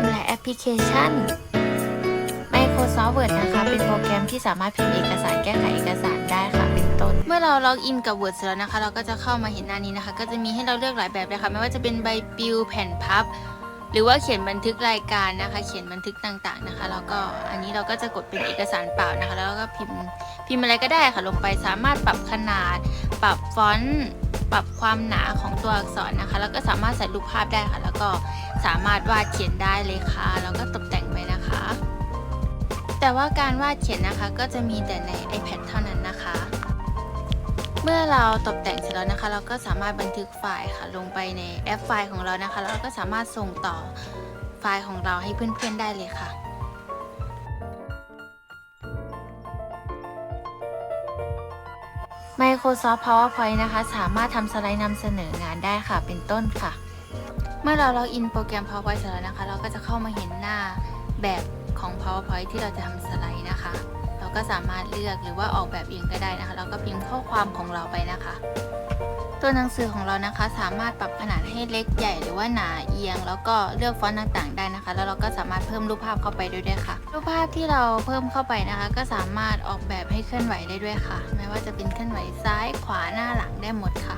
มและแอปพลิเคชัน Microsoft Word นะคะ เป็นโปรแกรมที่สามารถพิมพ์เอกสารแก้ไขเอกสารได้ค่ะ เป็นต้น เมื่อเราล็อกอินกับ Word เสร็จแล้วนะคะ เราก็จะเข้ามาเห็นหน้านี้นะคะ ก็จะมีให้เราเลือกหลายแบบเลยค่ะ ไม่ว่าจะเป็นใบปลิวแผ่นพับ หรือว่าเขียนบันทึกรายการนะคะ เขียนบันทึกต่างๆนะคะ แล้วก็อันนี้เราก็จะกดเป็นเอกสารเปล่านะคะ แล้วก็พิมพ์พิมพ์อะไรก็ได้ค่ะ ลงไปสามารถปรับขนาด ปรับฟอนต์ ปรับความหนาของตัวอักษรนะคะ แล้วก็สามารถใส่รูปภาพได้ค่ะ แล้วก็สามารถวาดเขียนได้เลยค่ะ แล้วก็ตกแต่งไปนะคะ แต่ว่าการวาดเขียนนะคะก็จะมีแต่ใน iPad เท่านั้นนะคะ เมื่อเราตกแต่งเสร็จแล้วนะคะ เราก็สามารถบันทึกไฟล์ค่ะ ลงไปในแอปไฟล์ของเรานะคะ แล้วเราก็สามารถส่งต่อไฟล์ของเราให้เพื่อนๆได้เลยค่ะ Microsoft PowerPoint นะคะ สามารถทำสไลด์นำเสนองานได้ค่ะ เป็นต้นค่ะ เมื่อเราล็อกอินโปรแกรม PowerPoint เสร็จแล้วนะคะ เราก็จะเข้ามาเห็นหน้าแบบของ PowerPoint ที่เราจะทำสไลด์นะคะ เราก็สามารถเลือกหรือว่าออกแบบเองก็ได้นะคะ เราก็พิมพ์ข้อความของเราไปนะคะ ตัวหนังสือของเรานะคะ สามารถปรับขนาดให้เล็กใหญ่หรือว่าหนาเอียง แล้วก็เลือกฟอนต์ต่างๆ ได้นะคะ แล้วเราก็สามารถเพิ่มรูปภาพเข้าไปด้วยด้วยค่ะ รูปภาพที่เราเพิ่มเข้าไปนะคะ ก็สามารถออกแบบให้เคลื่อนไหวได้ด้วยค่ะ ไม่ว่าจะเป็นเคลื่อนไหวซ้ายขวาหน้าหลังได้หมดค่ะ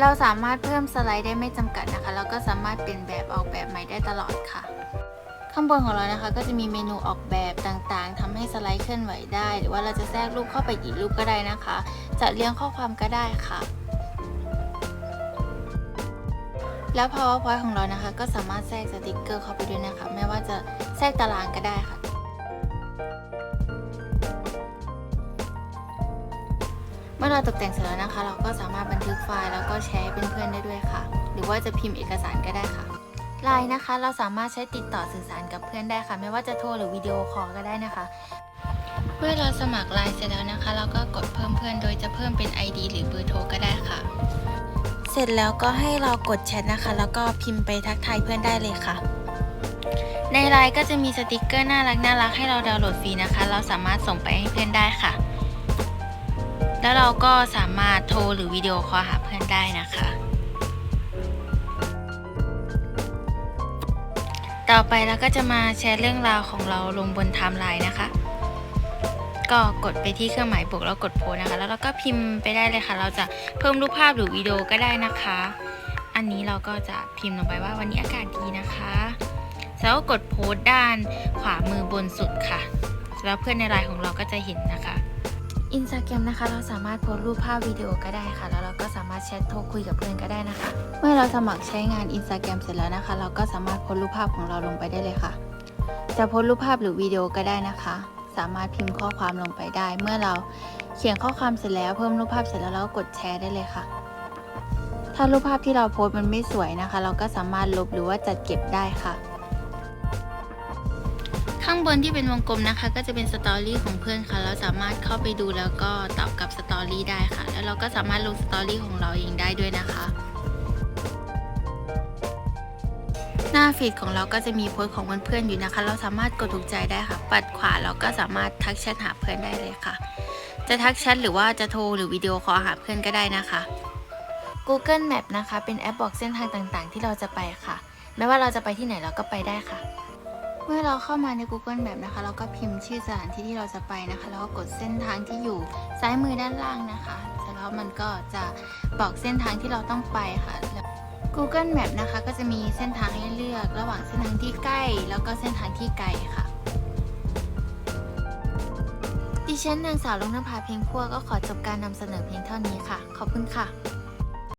เราสามารถเพิ่มสไลด์ได้ไม่จำกัดนะคะแล้วก็สามารถเปลี่ยนแบบออกแบบใหม่ได้ตลอดค่ะ ข้างบนของเรานะคะ ก็จะมีเมนูออกแบบต่างๆทำให้สไลด์เคลื่อนไหวได้ หรือว่าเราจะแทรกรูปเข้าไปกี่รูปก็ได้นะคะ จัดเรียงข้อความก็ได้ค่ะ แล้ว PowerPoint ของเรานะคะ ก็สามารถแทรกสติกเกอร์เข้าไปด้วยนะคะ ไม่ว่าจะแทรกตารางก็ได้ค่ะเมื่อเราตกแต่งเสร็จแล้วนะคะ เราก็สามารถบันทึกไฟล์แล้วก็แชร์ให้เพื่อนๆได้ด้วยค่ะ หรือว่าจะพิมพ์เอกสารก็ได้ค่ะ ไลน์นะคะเราสามารถใช้ติดต่อสื่อสารกับเพื่อนได้ค่ะ ไม่ว่าจะโทรหรือวิดีโอคอลก็ได้นะคะ เมื่อเราสมัครไลน์เสร็จแล้วนะคะ เราก็กดเพิ่มเพื่อนโดยจะเพิ่มเป็น ID หรือเบอร์โทรก็ได้ค่ะ เสร็จแล้วก็ให้เรากดแชทนะคะ แล้วก็พิมพ์ไปทักทายเพื่อนได้เลยค่ะ ในไลน์ก็จะมีสติกเกอร์น่ารักน่ารักให้เราดาวน์โหลดฟรีนะคะ เราสามารถส่งไปให้เพื่อนได้ค่ะ แล้วเราก็สามารถโทรหรือวิดีโอคอลหาเพื่อนได้นะคะ ต่อไปเราก็จะมาแชร์เรื่องราวของเราลงบนไทม์ไลน์นะคะ ก็กดไปที่เครื่องหมายบวกแล้วกดโพสนะคะ แล้วเราก็พิมพ์ไปได้เลยค่ะ เราจะเพิ่มรูปภาพหรือวิดีโอก็ได้นะคะ อันนี้เราก็จะพิมพ์ลงไปว่าวันนี้อากาศดีนะคะแล้วกดโพสด้านขวามือบนสุดค่ะ แล้วเพื่อนในไลน์ของเราก็จะเห็นนะคะ อินสตาแกรมนะคะ เราสามารถโพสต์รูปภาพวิดีโอก็ได้ค่ะ แล้วเราก็สามารถแชทโทรคุยกับเพื่อนก็ได้นะคะ เมื่อเราสมัครใช้งานอินสตาแกรมเสร็จแล้วนะคะ เราก็สามารถโพสต์รูปภาพของเราลงไปได้เลยค่ะ จะโพสต์รูปภาพหรือวิดีโอก็ได้นะคะ สามารถพิมพ์ข้อความลงไปได้ เมื่อเราเขียนข้อความเสร็จแล้วเพิ่มรูปภาพเสร็จแล้วเราก็กดแชร์ได้เลยค่ะ ถ้ารูปภาพที่เราโพสต์มันไม่สวยนะคะ เราก็สามารถลบหรือว่าจัดเก็บได้ค่ะ ข้างบนที่เป็นวงกลมนะคะ ก็จะเป็นสตอรี่ของเพื่อนค่ะ เราสามารถเข้าไปดูแล้วก็ตอบกับสตอรี่ได้ค่ะ แล้วเราก็สามารถลงสตอรี่ของเราเองได้ด้วยนะคะ หน้าฟีดของเราก็จะมีโพสต์ของเพื่อนๆอยู่นะคะ เราสามารถกดถูกใจได้ค่ะ ปัดขวาเราก็สามารถทักแชทหาเพื่อนได้เลยค่ะ จะทักแชทหรือว่าจะโทรหรือวิดีโอคอลหาเพื่อนก็ได้นะคะ Google Map นะคะ เป็นแอปบอกเส้นทางต่างๆ ที่เราจะไปค่ะ ไม่ว่าเราจะไปที่ไหนเราก็ไปได้ค่ะ เมื่อเราเข้ามาใน Google Map นะคะ เราก็พิมพ์ชื่อสถานที่ที่เราจะไปนะคะ แล้วก็กดเส้นทางที่อยู่ซ้ายมือด้านล่างนะคะเสร็จแล้วมันก็จะบอกเส้นทางที่เราต้องไปค่ะ Google Map นะคะ ก็จะมีเส้นทางให้เลือกระหว่างเส้นทางที่ใกล้ แล้วก็เส้นทางที่ไกลค่ะดิฉันนางสาวลุงนภาเพียงพัวก็ขอจบการนำเสนอเพียงเท่านี้ค่ะ ขอบคุณค่ะ